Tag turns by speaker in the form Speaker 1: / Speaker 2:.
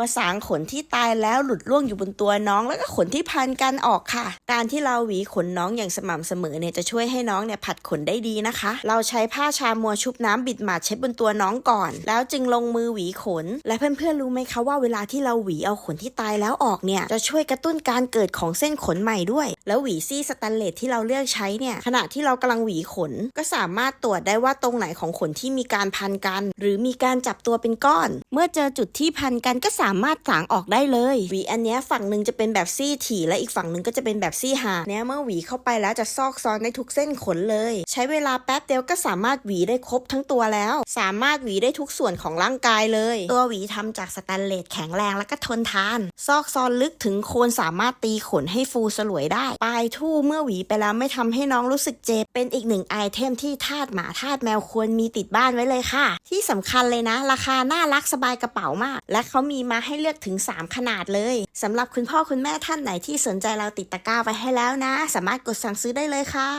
Speaker 1: มาสางขนที่ตายแล้วหลุดร่วงอยู่บนตัวน้องแล้วก็ขนที่พันกันออกค่ะ การที่เราหวีขนน้องอย่างสม่ำเสมอเนี่ยจะช่วยให้น้องเนี่ยผัดขนได้ดีนะคะ เราใช้ผ้าชามัวชุบน้ำบิดหมาดเช็ดบนตัวน้องก่อน แล้วจึงลงมือหวีขน และเพื่อนๆรู้ไหมคะว่าเวลาที่เราหวีเอาขนที่ตายแล้วออกเนี่ยจะช่วยกระตุ้นการเกิดของเส้นขนใหม่ด้วย แล้วหวีซี่สแตนเลสที่เราเลือกใช้เนี่ยขณะที่เรากำลังหวีขน ก็สามารถตรวจได้ว่าตรงไหนของขนที่มีการพันกัน หรือมีการจับตัวเป็นก้อน เมื่อเจอจุดที่พันกันก็สามารถสางออกได้เลยหวีอันเนี้ยฝั่งหนึ่งจะเป็นแบบซี่ถี่และอีกฝั่งหนึ่งก็จะเป็นแบบซี่ห่างเนี่ยเมื่อหวีเข้าไปแล้วจะซอกซอนได้ทุกเส้นขนเลย ใช้เวลาแป๊บเดียวก็สามารถหวีได้ครบทั้งตัวแล้ว สามารถหวีได้ทุกส่วนของร่างกายเลย ตัวหวีทำจากสแตนเลสแข็งแรงและก็ทนทาน ซอกซอนลึกถึงโคนสามารถตีขนให้ฟูสลวยได้ ปลายทู่เมื่อหวีไปแล้วไม่ทำให้น้องรู้สึกเจ็บ เป็นอีกหนึ่งไอเทมที่ทาสหมาทาสแมวควรมีติดบ้านไว้เลยค่ะ ที่สำคัญเลยนะ ราคาน่ารักสบายกระเป๋ามาก และเขามีมาให้เลือกถึง 3 ขนาดเลยสำหรับคุณพ่อคุณแม่ท่านไหนที่สนใจเราติดตะกร้าไว้ให้แล้วนะ สามารถกดสั่งซื้อได้เลยค่ะ